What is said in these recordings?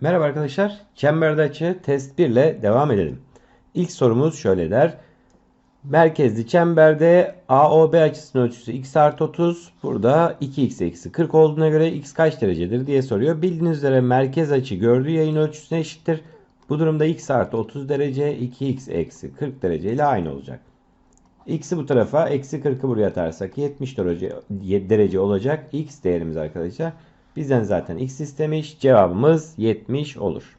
Merhaba arkadaşlar. Çemberde açı test 1 ile devam edelim. İlk sorumuz şöyle der. Merkezli çemberde AOB açısının ölçüsü x artı 30. Burada 2x eksi 40 olduğuna göre x kaç derecedir diye soruyor. Bildiğiniz üzere merkez açı gördüğü yayın ölçüsüne eşittir. Bu durumda x artı 30 derece 2x eksi 40 derece ile aynı olacak. X'i bu tarafa eksi 40'ı buraya atarsak 70 derece, derece olacak. X değerimiz arkadaşlar. Bizden zaten x istemiş. Cevabımız 70 olur.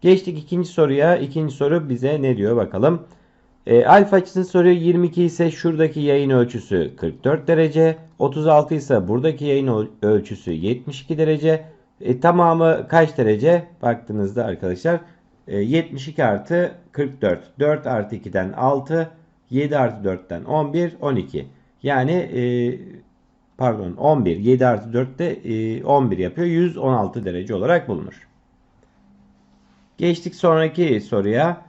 Geçtik ikinci soruya. İkinci soru bize ne diyor bakalım. E, alfa açısını soruyor 22 ise şuradaki yayın ölçüsü 44 derece. 36 ise buradaki yayın ölçüsü 72 derece. E, tamamı kaç derece? Baktığınızda arkadaşlar e, 72 artı 44. 4 artı 2'den 6. 7 artı 4'ten 11. 12. Yani e, pardon 11 7 artı 4 de 11 yapıyor. 116 derece olarak bulunur. Geçtik sonraki soruya.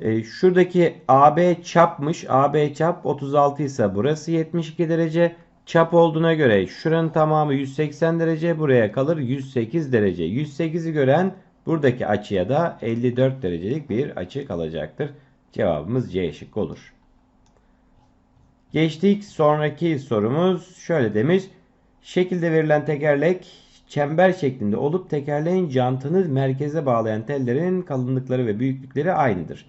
E, şuradaki AB çapmış. AB çap 36 ise burası 72 derece. Çap olduğuna göre şuranın tamamı 180 derece. Buraya kalır 108 derece. 108'i gören buradaki açıya da 54 derecelik bir açı kalacaktır. Cevabımız C şıkkı olur. Geçtik sonraki sorumuz şöyle demiş. Şekilde verilen tekerlek çember şeklinde olup tekerleğin jantını merkeze bağlayan tellerin kalınlıkları ve büyüklükleri aynıdır.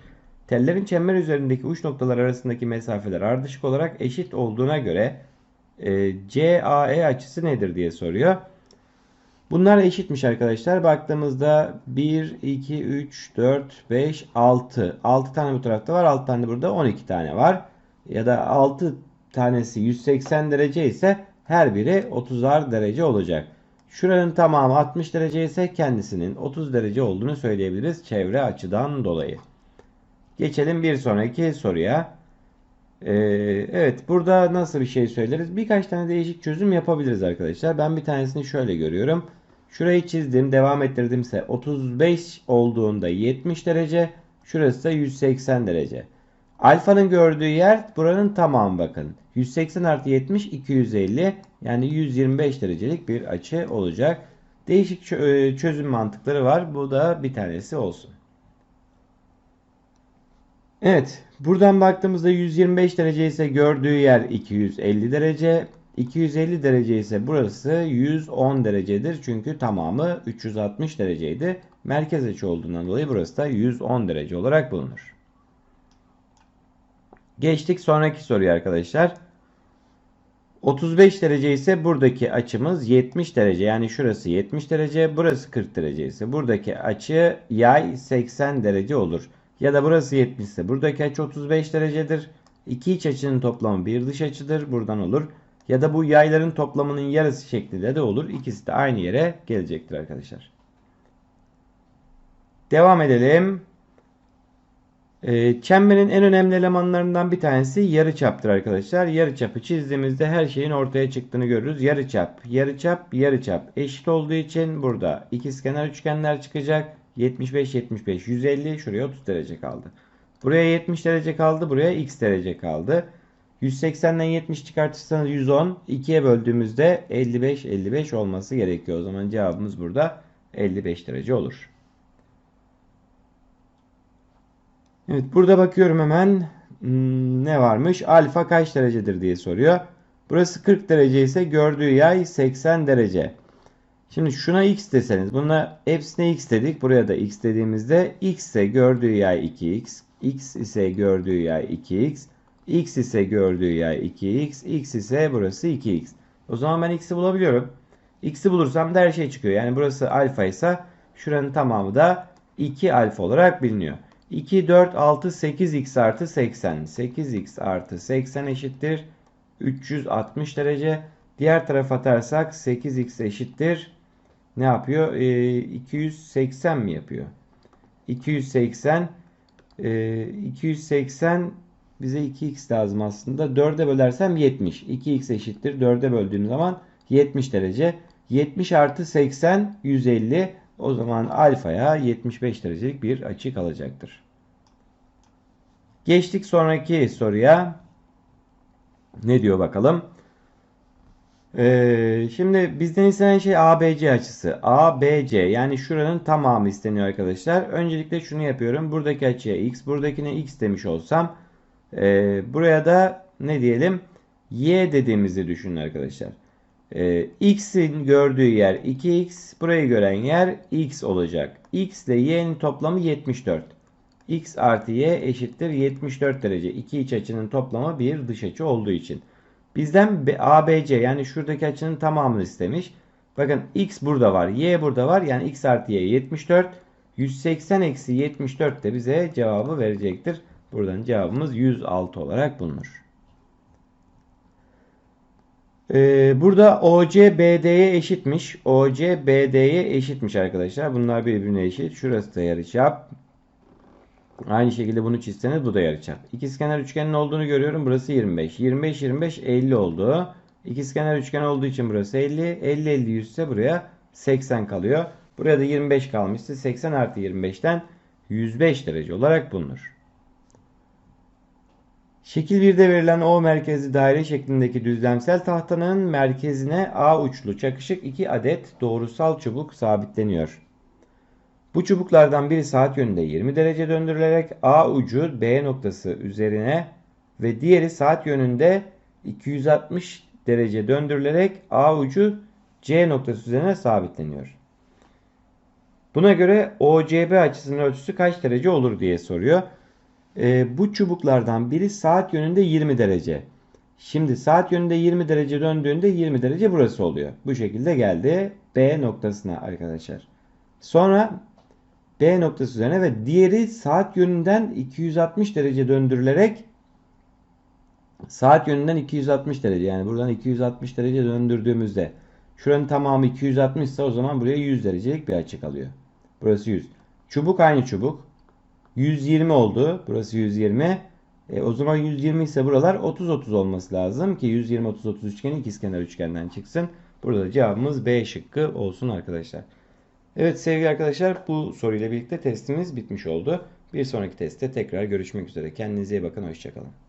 Tellerin çember üzerindeki uç noktalar arasındaki mesafeler ardışık olarak eşit olduğuna göre e, CAE açısı nedir diye soruyor. Bunlar eşitmiş arkadaşlar. Baktığımızda 1, 2, 3, 4, 5, 6. 6 tane bu tarafta var. 6 tane burada 12 tane var ya da 6 tanesi 180 derece ise her biri 30'ar derece olacak. Şuranın tamamı 60 derece ise kendisinin 30 derece olduğunu söyleyebiliriz çevre açıdan dolayı. Geçelim bir sonraki soruya. Ee, evet burada nasıl bir şey söyleriz? Birkaç tane değişik çözüm yapabiliriz arkadaşlar. Ben bir tanesini şöyle görüyorum. Şurayı çizdim devam ettirdimse 35 olduğunda 70 derece. Şurası da 180 derece. Alfanın gördüğü yer buranın tamamı bakın. 180 artı 70 250 yani 125 derecelik bir açı olacak. Değişik e, çözüm mantıkları var. Bu da bir tanesi olsun. Evet. Buradan baktığımızda 125 derece ise gördüğü yer 250 derece. 250 derece ise burası 110 derecedir. Çünkü tamamı 360 dereceydi. Merkez açı olduğundan dolayı burası da 110 derece olarak bulunur. Geçtik sonraki soruya arkadaşlar. 35 derece ise buradaki açımız 70 derece. Yani şurası 70 derece, burası 40 derece ise buradaki açı yay 80 derece olur. Ya da burası 70 ise buradaki açı 35 derecedir. İki iç açının toplamı bir dış açıdır. Buradan olur. Ya da bu yayların toplamının yarısı şeklinde de olur. İkisi de aynı yere gelecektir arkadaşlar. Devam edelim. E, çemberin en önemli elemanlarından bir tanesi yarıçaptır arkadaşlar. Yarıçapı çizdiğimizde her şeyin ortaya çıktığını görürüz. Yarıçap, yarıçap, yarıçap eşit olduğu için burada ikizkenar üçgenler çıkacak. 75, 75, 150 şuraya 30 derece kaldı. Buraya 70 derece kaldı. Buraya x derece kaldı. 180'den 70 çıkartırsanız 110. 2'ye böldüğümüzde 55, 55 olması gerekiyor. O zaman cevabımız burada 55 derece olur. Evet burada bakıyorum hemen hmm, ne varmış? Alfa kaç derecedir diye soruyor. Burası 40 derece ise gördüğü yay 80 derece. Şimdi şuna x deseniz buna hepsine x dedik. Buraya da x dediğimizde x ise gördüğü yay 2x. x ise gördüğü yay 2x. x ise gördüğü yay 2x. x ise burası 2x. O zaman ben x'i bulabiliyorum. x'i bulursam da her şey çıkıyor. Yani burası alfa ise şuranın tamamı da 2 alfa olarak biliniyor. 2, 4, 6, 8x artı 80. 8x artı 80 eşittir. 360 derece. Diğer tarafa atarsak 8x eşittir. Ne yapıyor? E, 280 mi yapıyor? 280 e, 280 bize 2x lazım aslında. 4'e bölersem 70. 2x eşittir. 4'e böldüğüm zaman 70 derece. 70 artı 80 150. O zaman alfaya 75 derecelik bir açı kalacaktır. Geçtik sonraki soruya. Ne diyor bakalım? Ee, şimdi bizden istenen şey ABC açısı. ABC yani şuranın tamamı isteniyor arkadaşlar. Öncelikle şunu yapıyorum. Buradaki açıya x, buradakine x demiş olsam e, buraya da ne diyelim? Y dediğimizi düşünün arkadaşlar. Ee, x'in gördüğü yer 2x, burayı gören yer x olacak. x ile y'nin toplamı 74. x artı y eşittir 74 derece. İki iç açının toplamı bir dış açı olduğu için. Bizden ABC yani şuradaki açının tamamını istemiş. Bakın x burada var, y burada var. Yani x artı y 74. 180 eksi 74 de bize cevabı verecektir. Buradan cevabımız 106 olarak bulunur. Ee, burada OC BD'ye eşitmiş. OC BD'ye eşitmiş arkadaşlar. Bunlar birbirine eşit. Şurası da yarıçap. Aynı şekilde bunu çizseniz bu da yarıçap. İkizkenar üçgenin olduğunu görüyorum. Burası 25. 25 25 50 oldu. İkizkenar üçgen olduğu için burası 50. 50 50 100 ise buraya 80 kalıyor. Buraya da 25 kalmıştı. 80 artı 25'ten 105 derece olarak bulunur. Şekil 1'de verilen O merkezli daire şeklindeki düzlemsel tahtanın merkezine A uçlu çakışık 2 adet doğrusal çubuk sabitleniyor. Bu çubuklardan biri saat yönünde 20 derece döndürülerek A ucu B noktası üzerine ve diğeri saat yönünde 260 derece döndürülerek A ucu C noktası üzerine sabitleniyor. Buna göre OCB açısının ölçüsü kaç derece olur diye soruyor. Ee, bu çubuklardan biri saat yönünde 20 derece. Şimdi saat yönünde 20 derece döndüğünde 20 derece burası oluyor. Bu şekilde geldi B noktasına arkadaşlar. Sonra B noktası üzerine ve diğeri saat yönünden 260 derece döndürülerek saat yönünden 260 derece yani buradan 260 derece döndürdüğümüzde şuranın tamamı 260 ise o zaman buraya 100 derecelik bir açı kalıyor. Burası 100. Çubuk aynı çubuk. 120 oldu. Burası 120. E, o zaman 120 ise buralar 30-30 olması lazım ki 120-30-30 üçgeni ikizkenar üçgenden çıksın. Burada da cevabımız B şıkkı olsun arkadaşlar. Evet sevgili arkadaşlar bu soruyla birlikte testimiz bitmiş oldu. Bir sonraki testte tekrar görüşmek üzere. Kendinize iyi bakın. Hoşçakalın.